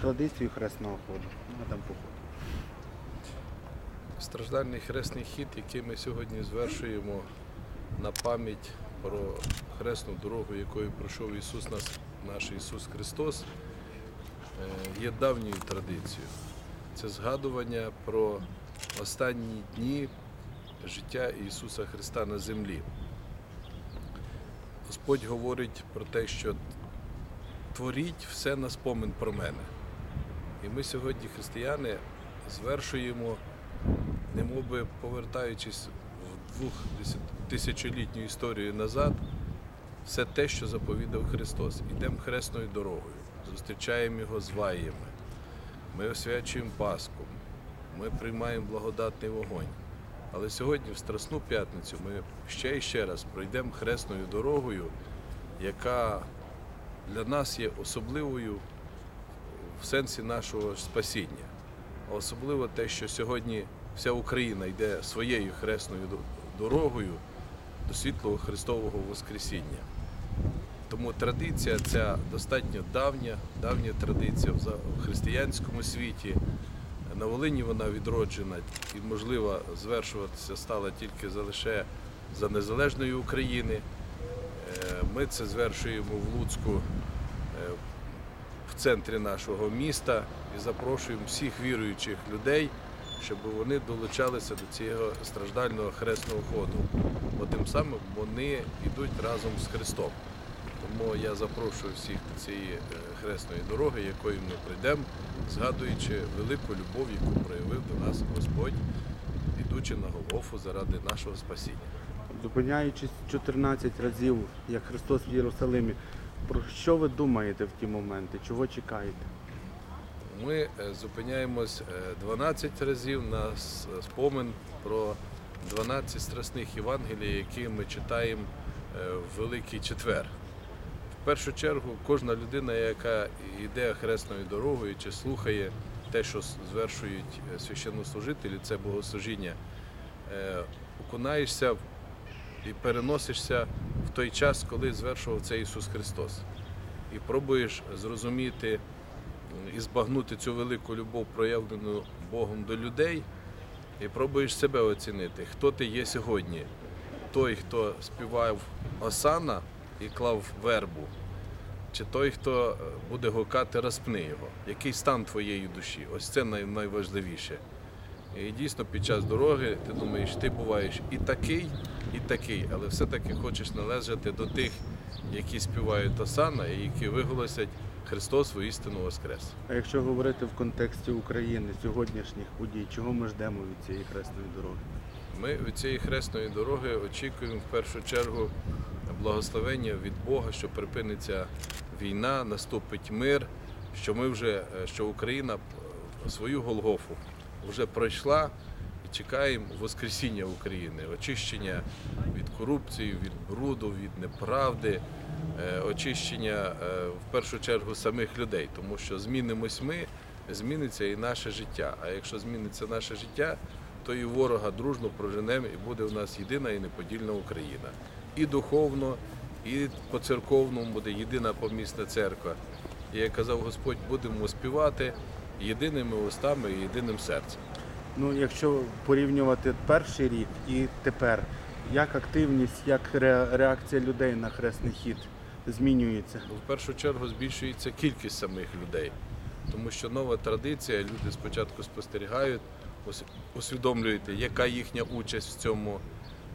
традицію хресного ходу. Ну, там походу. Страждальний хресний хід, який ми сьогодні звершуємо на пам'ять про хресну дорогу, якою пройшов Ісус нас, наш Ісус Христос, е, є давньою традицією. Це згадування про останні дні життя Ісуса Христа на землі. Господь говорить про те, що творіть все на спомин про мене. І ми сьогодні, християни, звершуємо немов би повертаючись в двох тисячолітню історію назад, все те, що заповідав Христос. Ідемо хресною дорогою, зустрічаємо Його зваями, ми освячуємо Пасху, ми приймаємо благодатний вогонь. Але сьогодні, в Страсну п'ятницю, ми ще і ще раз пройдемо хресною дорогою, яка для нас є особливою в сенсі нашого спасіння. А Особливо те, що сьогодні вся Україна йде своєю хресною дорогою до світлого Христового Воскресіння. Тому традиція ця достатньо давня, давня традиція в християнському світі. На Волині вона відроджена і, можливо, звершуватися стала тільки за лише за незалежної України. Е, Ми це звершуємо в Луцьку е, центрі нашого міста і запрошуємо всіх віруючих людей, щоб вони долучалися до цього страждального хресного ходу. Бо тим самим вони йдуть разом з Христом. Тому я запрошую всіх до цієї е, хресної дороги, якою ми прийдемо, згадуючи велику любов, яку проявив до нас Господь, ідучи на Голгофу заради нашого спасіння. Зупиняючись 14 разів, як Христос в Єрусалимі, про що ви думаєте в ті моменти? Чого чекаєте? Ми е, зупиняємось е, 12 разів на спомин про 12 страсних Євангелій, які ми читаємо е, в Великий Четвер. В першу чергу, кожна людина, яка йде хресною дорогою чи слухає те, що звершують е, священнослужителі, це богослужіння, е, окунаєшся і переносишся той час, коли звершував це Ісус Христос. І пробуєш зрозуміти і збагнути цю велику любов, проявлену Богом до людей, і пробуєш себе оцінити, хто ти є сьогодні. Той, хто співав осана і клав вербу, чи той, хто е, буде гукати розпни його, який стан твоєї душі? Ось це найважливіше. І дійсно під час дороги ти думаєш, ти буваєш і такий, і такий, але все-таки хочеш належати до тих, які співають осана і які виголосять Христос воістину Воскрес. А якщо говорити в контексті України, сьогоднішніх подій, чого ми ждемо від цієї хресної дороги? Ми від цієї хресної дороги очікуємо в першу чергу благословення від Бога, що припиниться війна, наступить мир, що ми вже е, що Україна е, свою Голгофу вже пройшла чекаємо Воскресіння України, очищення від корупції, від бруду, від неправди, очищення в першу чергу самих людей, тому що змінимось ми, зміниться і наше життя. А якщо зміниться наше життя, то і ворога дружно проженемо, і буде у нас єдина і неподільна Україна. І духовно, і по церковному буде єдина помісна церква. І як казав Господь, будемо співати єдиними устами і єдиним серцем. Ну, якщо порівнювати перший рік і тепер, як активність, як ре- реакція людей на хресний хід змінюється? Ну, В першу чергу збільшується кількість самих людей, тому що нова традиція, люди спочатку спостерігають, ус- усвідомлюють, яка їхня участь в цьому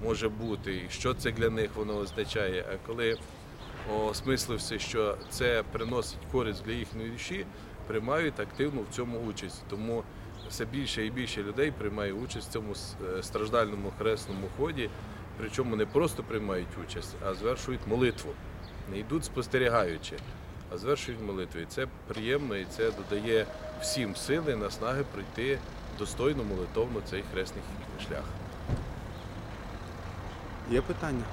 може бути, і що це для них воно означає. А коли осмислився, що це приносить користь для їхньої душі, приймають активно в цьому участь. Тому все більше і більше людей приймає участь в цьому е, страждальному хресному ході, причому не просто приймають участь, а звершують молитву. Не йдуть спостерігаючи, а звершують молитву. І це приємно, і це додає всім сили, наснаги пройти достойно молитовно цей хресний шлях. Є питання?